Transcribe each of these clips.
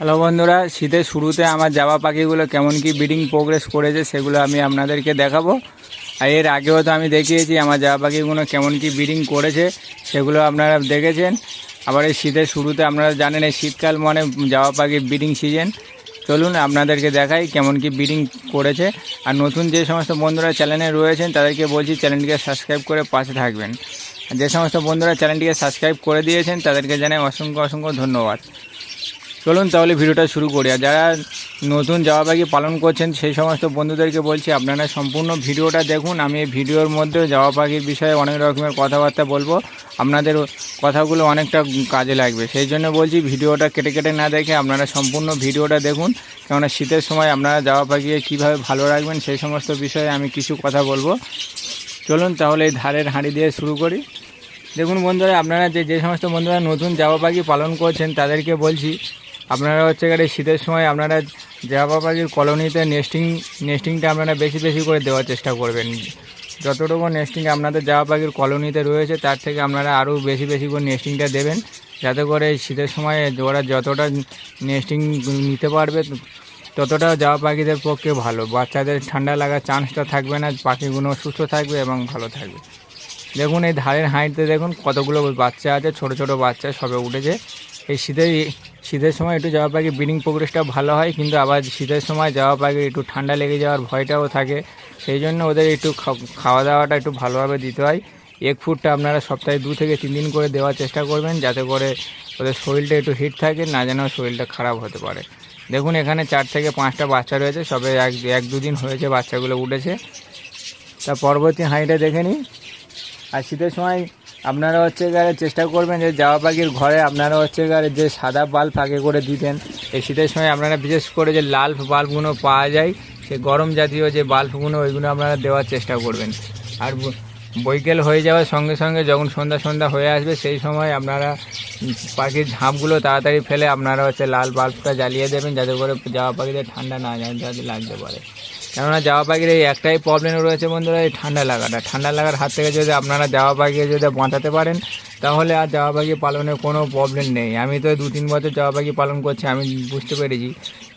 Hello বন্ধুরা, শীতের শুরুতে আমার জাবা পাখিগুলো কেমন কি ব্রিডিং প্রোগ্রেস করেছে সেগুলো আমি আপনাদেরকে দেখাবো। আর এর আগেও তো আমি দেখিয়েছি, আমার জাবা পাখিগুলো কেমন কি ব্রিডিং করেছে সেগুলো আপনারা দেখেছেন। আবার এই শীতের শুরুতে আপনারা জানেন, এই শীতকাল মানে জাবা পাখির ব্রিডিং সিজন চলুন আপনাদেরকে দেখাই কেমন কি ব্রিডিং করেছে। আর নতুন যে সমস্ত বন্ধুরা চ্যানেলে রয়েছেন, তাদেরকে বলছি চ্যানেলটিকে সাবস্ক্রাইব করে পাশে থাকবেন। যে সমস্ত বন্ধুরা চ্যানেলটিকে সাবস্ক্রাইব করে দিয়েছেন, তাদেরকে জানাই অসংখ্য অসংখ্য ধন্যবাদ। চলুন তাহলে ভিডিওটা শুরু করি। আর যারা নতুন জামা পাখি পালন করছেন, সেই সমস্ত বন্ধুদেরকে বলছি, আপনারা সম্পূর্ণ ভিডিওটা দেখুন। আমি এই ভিডিওর মধ্যে জামা পাখির বিষয়ে অনেক রকমের কথাবার্তা বলব। আপনাদের কথাগুলো অনেকটা কাজে লাগবে। সেই জন্য বলছি, ভিডিওটা কেটে কেটে না দেখে আপনারা সম্পূর্ণ ভিডিওটা দেখুন। কেননা শীতের সময় আপনারা জামা পাখিকে কীভাবে ভালো রাখবেন, সেই সমস্ত বিষয়ে আমি কিছু কথা বলব। চলুন তাহলে এই ধারের হাঁড়ি দিয়ে শুরু করি। দেখুন বন্ধুরা, আপনারা যে যে সমস্ত বন্ধুরা নতুন জামা পাখি পালন করছেন, তাদেরকে বলছি আপনারা হচ্ছে গেলে শীতের সময় আপনারা জামা পাখির কলোনিতে নেস্টিং নেস্টিংটা আপনারা বেশি বেশি করে দেওয়ার চেষ্টা করবেন। যতটুকু নেস্টিং আপনাদের জামা পাখির কলোনিতে রয়েছে, তার থেকে আপনারা আরও বেশি বেশি করে নেস্টিংটা দেবেন, যাতে করে শীতের সময় ওরা যতটা নেস্টিং নিতে পারবে, ততটা জামা পাখিদের পক্ষে ভালো। বাচ্চাদের ঠান্ডা লাগার চান্সটা থাকবে না, পাখিগুলো সুস্থ থাকবে এবং ভালো থাকবে। দেখুন এই ধারের হাঁড়িতে দেখুন কতগুলো বাচ্চা আছে, ছোট ছোট বাচ্চা সবে উঠেছে। এই শীতের শীতের সময় একটু জামা পাখির ব্রিডিং প্রোগ্রেসটা ভালো হয়, কিন্তু আবার শীতের সময় জামা পাখির একটু ঠান্ডা লেগে যাওয়ার ভয়টাও থাকে। সেই জন্য ওদের একটু খাও- খাওয়া দাওয়াটা একটু ভালোভাবে দিতে হয়। এক ফুডটা আপনারা সপ্তাহে দু থেকে তিন দিন করে দেওয়ার চেষ্টা করবেন, যাতে করে ওদের শরীরটা একটু হিট থাকে, না যেন শরীরটা খারাপ হতে পারে। দেখুন, এখানে চার থেকে পাঁচটা বাচ্চা রয়েছে, সবে এক এক দুদিন হয়েছে বাচ্চাগুলো উঠেছে। তা পরবর্তী হাঁড়িটা দেখে নিই। আর শীতের সময় আপনারা হচ্ছে গেলে চেষ্টা করবেন যে জামা পাখির ঘরে আপনারা হচ্ছে গেলে যে সাদা বাল্ব আগে করে দিতেন, এই শীতের সময় আপনারা বিশেষ করে যে লাল বাল্বগুলো পাওয়া যায়, সে গরম জাতীয় যে বাল্বগুলো, ওইগুলো আপনারা দেওয়ার চেষ্টা করবেন। আর বৈকাল হয়ে যাওয়ার সঙ্গে সঙ্গে যখন সন্ধ্যা সন্ধ্যা হয়ে আসবে, সেই সময় আপনারা পাখির ঝাঁপগুলো তাড়াতাড়ি ফেলে আপনারা হচ্ছে লাল বাল্বটা জ্বালিয়ে দেবেন, যাতে করে জামা পাখিদের ঠান্ডা না যাতে লাগতে পারে। কেননা জামা পাখির এই একটাই প্রবলেম রয়েছে বন্ধুরা, এই ঠান্ডা লাগাটা। ঠান্ডা লাগার হাত থেকে যদি আপনারা জামা পাখিকে যদি বাঁচাতে পারেন, তাহলে আর জামা পাখি পালনের কোনো প্রবলেম নেই। আমি তো দু তিন বছর জামা পাখি পালন করছি, আমি বুঝতে পেরেছি।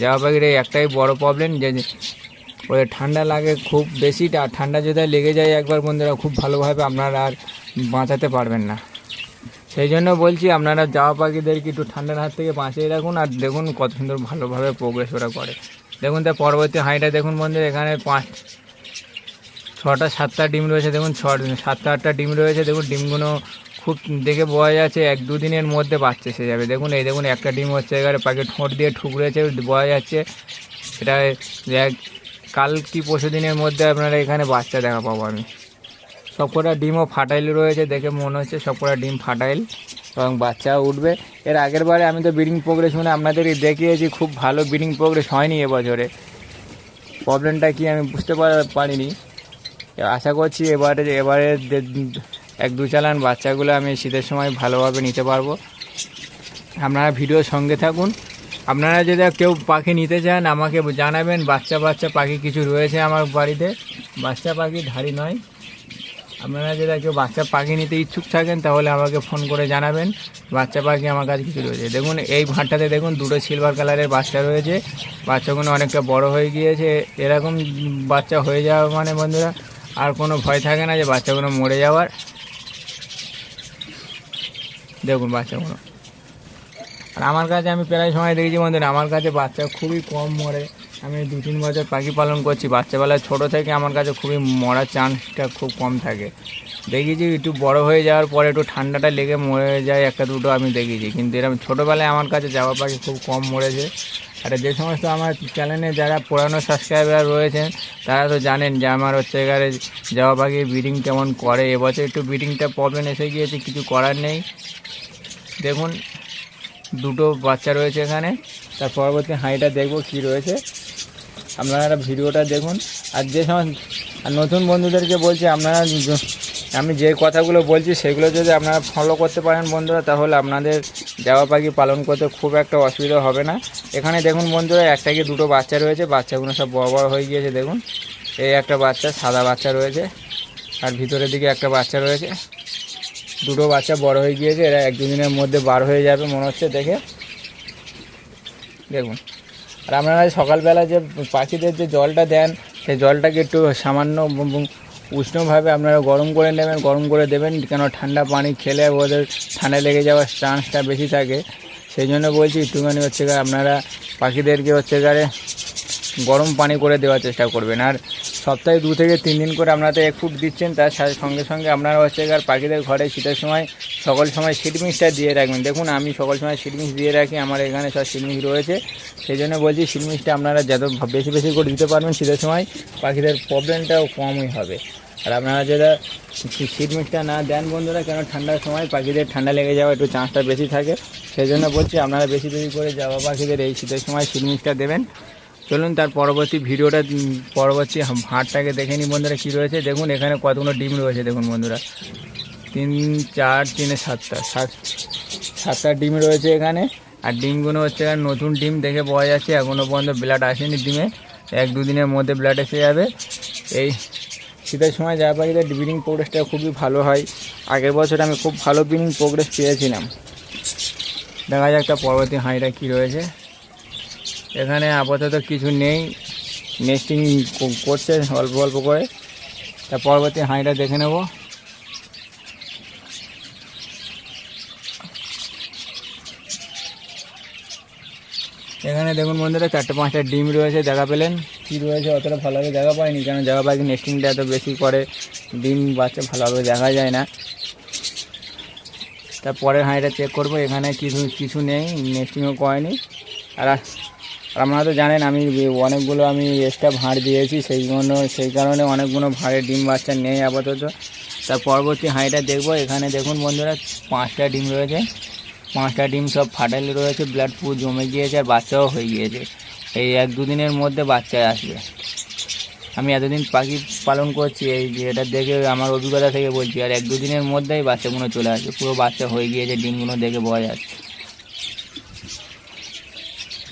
জামা পাখির এই একটাই বড় প্রবলেম যে ওদের ঠান্ডা লাগে খুব বেশি, আর ঠান্ডা যদি লেগে যায় একবার বন্ধুরা, খুব ভালোভাবে আপনারা আর বাঁচাতে পারবেন না। সেই জন্য বলছি, আপনারা জামা পাখিদেরকে একটু ঠান্ডার হাত থেকে বাঁচিয়ে রাখুন, আর দেখুন কত সুন্দর ভালোভাবে প্রোগ্রেস ওরা করে। দেখুন তার পরবর্তী হাঁড়িটা দেখুন বন্ধু এখানে পাঁচ, ছটা, সাতটা ডিম রয়েছে, দেখুন ছ, সাতটা, আটটা ডিম রয়েছে, দেখুন ডিমগুলো খুব দেখে বোঝা যাচ্ছে এক দুদিনের মধ্যে বাচ্চা এসে যাবে। দেখুন, এই দেখুন একটা ডিম হচ্ছে এবারে পাখি ঠোঁট দিয়ে ঠুকরেছে, বোঝা যাচ্ছে এটা এক, কাল কি পরশু দিনের মধ্যে আপনারা এখানে বাচ্চা দেখা পাবো আমি। সবকটা ডিমও ফাটাইল রয়েছে, দেখে মনে হচ্ছে সবকটা ডিম ফাটাইল। এবং বাচ্চা উঠবে। এর আগের বারে আমি তো ব্রিডিং প্রোগ্রেস মানে আপনাদের দেখিয়েছি, খুব ভালো ব্রিডিং প্রোগ্রেস হয়নি এবছরে। প্রবলেমটা কি আমি বুঝতে পার- পারিনি। আশা করছি এবারে এবারে এক দু চালান বাচ্চাগুলো আমি শীতের সময় ভালোভাবে নিতে পারব। আপনারা ভিডিওর সঙ্গে থাকুন। আপনারা যদি কেউ পাখি নিতে চান, আমাকে জানাবেন। বাচ্চা বাচ্চা পাখি কিছু রয়েছে আমার বাড়িতে। বাচ্চা পাখি ধাড়ি নয়। আপনারা যদি কেউ বাচ্চা পাখি নিতে ইচ্ছুক থাকেন, তাহলে আমাকে ফোন করে জানাবেন। বাচ্চা পাখি আমার কাছে কিছু রয়েছে। দেখুন, এই ভাঁটটাতে দেখুন, দুটো সিলভার কালারের বাচ্চা রয়েছে। বাচ্চাগুলো অনেকটা বড় হয়ে গিয়েছে। এরকম বাচ্চা হয়ে যাওয়া মানে বন্ধুরা, আর কোনো ভয় থাকে না যে বাচ্চাগুলো মরে যাওয়ার। দেখুন বাচ্চাগুলো। আর আমার কাছে আমি প্রায় সময় দেখেছি বন্ধুরা, আমার কাছে বাচ্চা খুবই কম মরে। আমি দু তিন বছর পাখি পালন করছি। বাচ্চাবেলায় ছোটো থেকে আমার কাছে খুবই মরার চান্সটা খুব কম থাকে। দেখেছি একটু বড় হয়ে যাওয়ার পরে একটু ঠান্ডাটা লেগে মরে যায়, একটা দুটো আমি দেখেছি কিন্তু এরকম ছোটোবেলায় আমার কাছে যাওয়া পাখি খুব কম মরেছে। আর যে সমস্ত আমার চ্যানেলে যারা পুরানো সাবস্ক্রাইবার রয়েছেন, তারা তো জানেন যে আমার হচ্ছে এখানে যাওয়া পাখি ব্রিডিং কেমন করে। এবছর একটু ব্রিডিংটা প্রবলেম এসে গিয়েছে, কিছু করার নেই। দেখুন, দুটো বাচ্চা রয়েছে এখানে। তার পরবর্তী হাঁড়িটা দেখব কী রয়েছে। আপনারা ভিডিওটা দেখুন। আর যে আর নতুন বন্ধুদেরকে বলছি, আপনারা আমি যে কথাগুলো বলছি, সেগুলো যদি আপনারা ফলো করতে পারেন বন্ধুরা, তাহলে আপনাদের দেওয়া পাখি পালন করতে খুব একটা অসুবিধা হবে না। এখানে দেখুন বন্ধুরা, একটা কি দুটো বাচ্চা রয়েছে, বাচ্চাগুলো সব বড় বড় হয়ে গিয়েছে, দেখুন। এই একটা বাচ্চা, সাদা বাচ্চা রয়েছে, আর ভিতরের দিকে একটা বাচ্চা রয়েছে। দুটো বাচ্চা বড় হয়ে গিয়েছে, এরা এক দুদিনের মধ্যে বার হয়ে যাবে, মনে হচ্ছে দেখে। দেখুন। আর আপনারা সকালবেলা যে পাখিদের যে জলটা দেন, সেই জলটাকে একটু সামান্য উষ্ণভাবে আপনারা গরম করে নেবেন, গরম করে দেবেন, কেন ঠান্ডা পানি খেলে ওদের ঠান্ডা লেগে যাওয়ার চান্সটা বেশি থাকে। সেই জন্য বলছি একটুখানি হচ্ছে আপনারা পাখিদেরকে হচ্ছে গারে গরম পানি করে দেওয়ার চেষ্টা করবেন। আর সপ্তাহে দু থেকে তিন দিন করে আপনারা তো এক ফুট দিচ্ছেন, তার সঙ্গে সঙ্গে আপনারা হচ্ছে আর পাখিদের ঘরে শীতের সময় সকল সময় সিড মিক্সটা দিয়ে রাখবেন। দেখুন, আমি সকল সময় সিডমিক্স দিয়ে রাখি, আমার এখানে সব সিড মিক্স রয়েছে। সেই জন্য বলছি সিড মিক্সটা আপনারা যত বেশি বেশি করে দিতে পারবেন, শীতের সময় পাখিদের প্রবলেমটাও কমই হবে। আর আপনারা যেটা সিড মিক্সটা না দেন, বন্ধুরা, কেন ঠান্ডার সময় পাখিদের ঠান্ডা লেগে যাওয়া একটু চান্সটা বেশি থাকে। সেই জন্য বলছি, আপনারা বেশি বেশি করে যাওয়া পাখিদের এই শীতের সময় সিডমিক্সটা দেবেন। চলুন, তার পরবর্তী ভিডিওটা পরবর্তী হাটটাকে দেখে নিই বন্ধুরা, কী রয়েছে। দেখুন, এখানে কতগুলো ডিম রয়েছে, দেখুন বন্ধুরা। তিন, চার, তিনে সাতটা। সাত, সাতটা ডিম রয়েছে এখানে। আর ডিমগুলো হচ্ছে নতুন ডিম দেখে পাওয়া যাচ্ছে। এখনও পর্যন্ত ব্লাড আসেনি ডিমে। এক দুদিনের মধ্যে ব্লাড এসে যাবে। এই শীতের সময় যা পাখিদের ব্রিডিং প্রোগ্রেসটা খুবই ভালো হয়। আগের বছর আমি খুব ভালো ব্রিডিং প্রোগ্রেস পেয়েছিলাম। দেখা যাক তার পরবর্তী হাঁড়িটা কী রয়েছে। এখানে আপাতত কিছু নেই। নেস্টিং করছে অল্প অল্প করে। তা পরবর্তী হাঁড়িটা দেখে নেব। এখানে দেখুন বন্ধুরা, চারটে পাঁচটা ডিম রয়েছে, দেখা পেলেন। কী রয়েছে, অতটা ভালোভাবে দেখা পাইনি কারণ জায়গা পাখি নেস্টিংটা এত বেশি করে ডিম বাচ্চা ভালোভাবে দেখা যায় না। তারপরে হাঁড়িটা চেক করব, এখানে কিছু কিছু নেই নেস্টিংও করেনি। আর আর আপনারা তো জানেন, আমি অনেকগুলো আমি এক্সট্রা ভাঁড় দিয়েছি, সেই জন্য, সেই কারণে অনেকগুলো ভাঁড়ের ডিম বাচ্চা নেই আপাতত। তার পরবর্তী হাঁড়িটা দেখব, এখানে দেখুন বন্ধুরা, পাঁচটা ডিম রয়েছে। পাঁচটা ডিম সব ফাটাইল রয়েছে ব্লাড পুরো জমে গিয়েছে আর বাচ্চাও হয়ে গিয়েছে। এই এক দুদিনের মধ্যে বাচ্চা আসবে। আমি এতদিন পাখি পালন করছি, এই যে এটা দেখে আমার অভিজ্ঞতা থেকে বলছি, আর এক দুদিনের মধ্যেই বাচ্চাগুলো চলে আসবে। পুরো বাচ্চা হয়ে গিয়েছে, ডিমগুলো দেখে বোঝা যাচ্ছে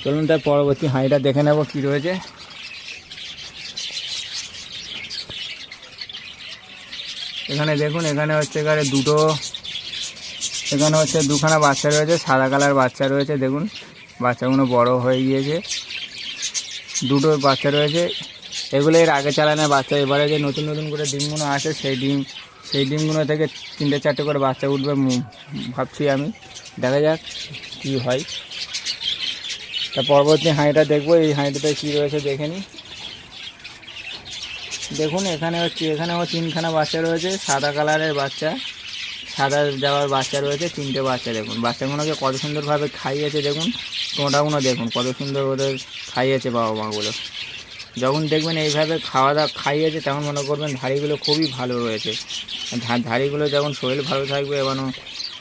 চলুন তার পরবর্তী হাঁড়িটা দেখে নেব কী রয়েছে। এখানে দেখুন, এখানে হচ্ছে এখানে দুটো এখানে হচ্ছে দুখানা বাচ্চা রয়েছে, সাদা কালার বাচ্চা রয়েছে, দেখুন। বাচ্চাগুলো বড় হয়ে গিয়েছে। দুটো বাচ্চা রয়েছে। এগুলো এর আগে চালানো বাচ্চা, এবারে যে নতুন নতুন করে ডিমগুলো আসে, সেই ডিম, সেই ডিমগুলো থেকে তিনটে চারটে করে বাচ্চা উঠবে ভাবছি আমি। দেখা যাক কী হয়। তা পরবর্তী হাঁড়িটা দেখব, এই হাঁড়িটাতে কী রয়েছে দেখে নিই। দেখুন, এখানে হচ্ছে, এখানেও তিনখানা বাচ্চা রয়েছে, সাদা কালারের বাচ্চা। সাদা যাওয়ার বাচ্চা রয়েছে, তিনটে বাচ্চা দেখুন। বাচ্চাগুলোকে কত সুন্দরভাবে খাইয়েছে দেখুন টোঁটাগুলো দেখুন, কত সুন্দর ওদের খাইয়েছে বাবা মাগুলো। যখন দেখবেন এইভাবে খাওয়া দাওয়া খাইয়েছে, তখন মনে করবেন ধাড়িগুলো খুবই ভালো রয়েছে। ধাড়িগুলো যখন শরীর ভালো থাকবে এবং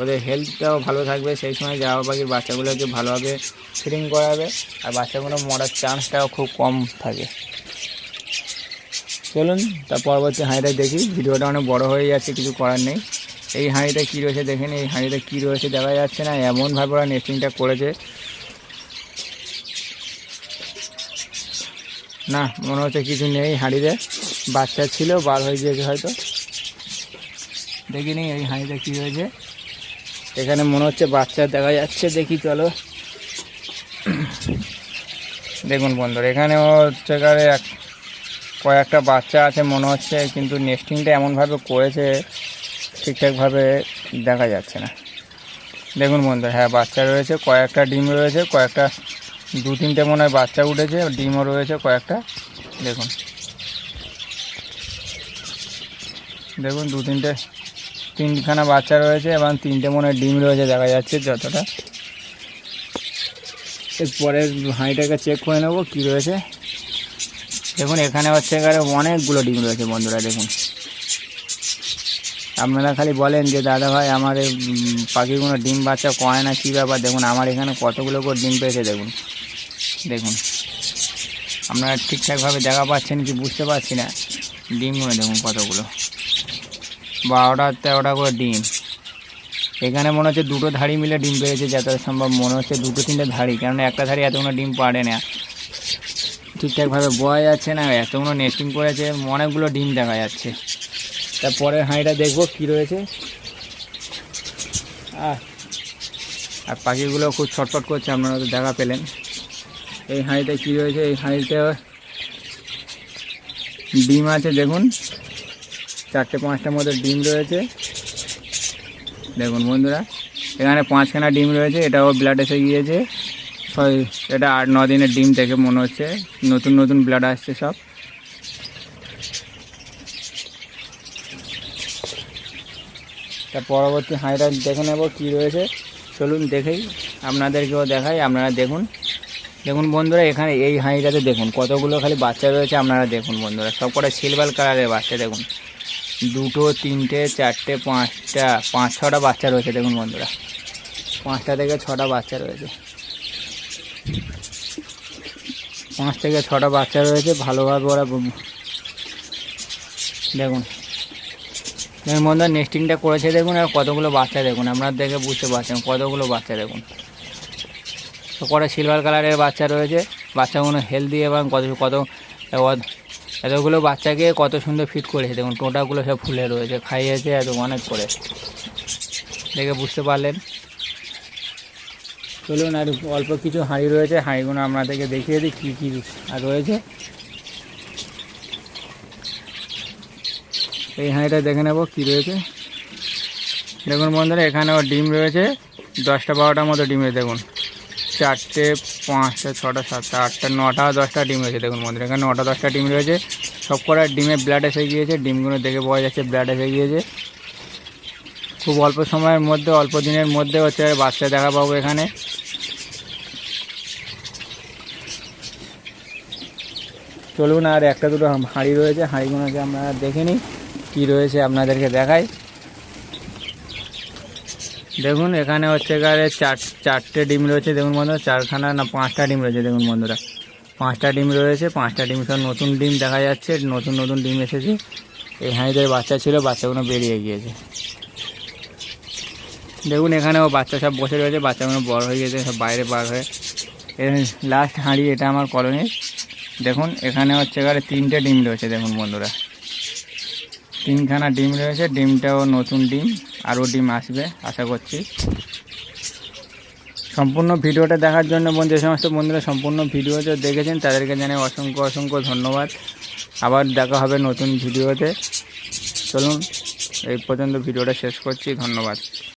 ওদের হেলথটাও ভালো থাকবে, সেই সময় জামা পাখির বাচ্চাগুলোকে ভালোভাবে ফিটিং করাবে, আর বাচ্চাগুলো মরার চান্সটাও খুব কম থাকে। চলুন, তার পরবর্তী হাঁড়িটা দেখি। ভিডিওটা অনেক বড় হয়ে যাচ্ছে, কিছু করার নেই। এই হাঁড়িটা কী রয়েছে দেখেন, এই হাঁড়িটা কী রয়েছে দেখা যাচ্ছে না এমনভাবে ওরা নেস্টিংটা করেছে। না, মনে হচ্ছে কিছু নেই হাঁড়িতে। বাচ্চা ছিল, বার হয়ে গিয়েছে হয়তো। দেখিনি এই হাঁড়িটা কী রয়েছে। এখানে মনে হচ্ছে বাচ্চা দেখা যাচ্ছে, দেখি চলো। দেখুন বন্ধুরা এখানেও হচ্ছে এখানে এক কয়েকটা বাচ্চা আছে, মনে হচ্ছে, কিন্তু নেস্টিংটা এমনভাবে করেছে ঠিকঠাকভাবে দেখা যাচ্ছে না। দেখুন বন্ধু হ্যাঁ বাচ্চা রয়েছে, কয়েকটা ডিম রয়েছে, কয়েকটা, দু তিনটে মনে হয় বাচ্চা উঠেছে, ডিমও রয়েছে কয়েকটা। দেখুন। দেখুন, দু তিনটে, তিনখানা বাচ্চা রয়েছে, এবং তিনটে মনে ডিম রয়েছে, দেখা যাচ্ছে যতটা। এরপরে হাঁড়িটাকে চেক করে নেব কী রয়েছে। দেখুন, এখানে হচ্ছে এখানে অনেকগুলো ডিম রয়েছে বন্ধুরা, দেখুন। আপনারা খালি বলেন যে, দাদা ভাই আমার পাখিগুলো ডিম বাচ্চা করে না, কী ব্যাপার? দেখুন, আমার এখানে কতগুলো করে ডিম পেয়েছে, দেখুন। দেখুন। আপনারা ঠিকঠাকভাবে দেখা পাচ্ছেন কি বুঝতে পারছি না? ডিমগুলো দেখুন কতগুলো। বারোটা, তেরোটা করে ডিম। এখানে মনে হচ্ছে দুটো ধাড়ি মিলে ডিম পেয়েছে যত সম্ভব। মনে হচ্ছে দুটো, তিনটে ধাড়ি কারণ একটা ধাড়ি এতগুলো ডিম পারে না। ঠিকঠাকভাবে বোয়া যাচ্ছে না, এতগুলো নেস্টিং করেছে, অনেকগুলো ডিম দেখা যাচ্ছে। তারপরের হাঁড়িটা দেখব কী রয়েছে। আর পাখিগুলো খুব ছটফট করছে, আপনারা তো দেখা পেলেন। এই হাঁড়িটা কী রয়েছে? এই হাঁড়িতে ডিম আছে, দেখুন। চারটে পাঁচটার মতো ডিম রয়েছে। দেখুন বন্ধুরা, এখানে পাঁচখানা ডিম রয়েছে, এটাও ব্লাড এসে গিয়েছে। এটা আট, ন দিনের ডিম থেকে মনে হচ্ছে। নতুন নতুন ব্লাড আসছে সব। তার পরবর্তী হাঁড়িটা দেখে নেব কী রয়েছে। চলুন দেখেই আপনাদেরকেও দেখাই, আপনারা দেখুন। দেখুন বন্ধুরা, এখানে এই হাঁড়িটাতে দেখুন, কতগুলো খালি বাচ্চা রয়েছে, আপনারা দেখুন বন্ধুরা। সব কটা সিলভার কালারের বাচ্চা, দেখুন। দুটো, তিনটে, চারটে, পাঁচটা, পাঁচ, ছটা বাচ্চা রয়েছে, দেখুন বন্ধুরা। পাঁচটা থেকে ছটা বাচ্চা রয়েছে। পাঁচ থেকে ছটা বাচ্চা রয়েছে, ভালোভাবে ওরা দেখুন। এর মধ্যে নেস্টিংটা করেছে দেখুন, আর কতগুলো বাচ্চা দেখুন আপনার দেখে বুঝতে পারছেন কতগুলো বাচ্চা দেখুন। তো কটা সিলভার কালারের বাচ্চা রয়েছে, বাচ্চাগুলো হেলদি এবং কত কত এত- এতগুলো বাচ্চাকে কত সুন্দর ফিট করেছে। দেখুন টোটাগুলো সব ফুলে রয়েছে, খাইয়েছে এত অনেক করে। দেখে বুঝতে পারলেন। চলুন আর অল্প কিছু হাঁড়ি রয়েছে, হাঁড়িগুলো আপনাদেরকে দেখিয়ে দিই কী কী রয়েছে। এই হাঁড়িটা দেখে নেব কী রয়েছে। দেখুন বন্ধুরা এখানেও ডিম রয়েছে। দশটা বারোটার মতো ডিম রয়েছে, দেখুন। চারটে, পাঁচটা, ছটা, সাতটা, আটটা, নটা, দশটা ডিম রয়েছে, দেখুন বন্ধুরা। এখানে নটা, দশটা ডিম রয়েছে। সব কটা ডিমে ব্লাড এসে গিয়েছে। ডিমগুলো দেখে পাওয়া যাচ্ছে ব্লাড এসে গিয়েছে। খুব অল্প সময়ের মধ্যে, অল্প দিনের মধ্যে হচ্ছে বাচ্চা দেখা পাবো এখানে। চলুন আর একটা দুটো হাঁড়ি রয়েছে, হাঁড়িগুলোকে আমরা দেখে নিই। কী রয়েছে আপনাদেরকে দেখাই? দেখুন, এখানে হচ্ছে এখানে চার, চারটে ডিম রয়েছে, দেখুন বন্ধুরা, চারখানা না পাঁচটা ডিম রয়েছে, দেখুন বন্ধুরা। পাঁচটা ডিম রয়েছে, পাঁচটা ডিম সব নতুন ডিম দেখা যাচ্ছে, নতুন নতুন ডিম এসেছে। এই হাঁড়িদের বাচ্চা ছিল, বাচ্চাগুলো বেরিয়ে গিয়েছে। দেখুন, এখানেও বাচ্চা সব বসে রয়েছে, বাচ্চাগুলো বড় হয়ে গেছে সব বাইরে বার হয়ে। লাস্ট হাঁড়ি, এটা আমার কলোনির দেখুন, এখানে হচ্ছে এখানে তিনটে ডিম রয়েছে, দেখুন বন্ধুরা। তিনখানা ডিম রয়েছে, ডিমটাও নতুন ডিম, আরও ডিম আসবে, আশা করছি। সম্পূর্ণ ভিডিওটা দেখার জন্য বন্ধু, যে সমস্ত বন্ধুরা সম্পূর্ণ ভিডিওতে দেখেছেন, তাদেরকে জানাই অসংখ্য অসংখ্য ধন্যবাদ। আবার দেখা হবে নতুন ভিডিওতে। চলুন, এই পর্যন্ত ভিডিওটা শেষ করছি, ধন্যবাদ।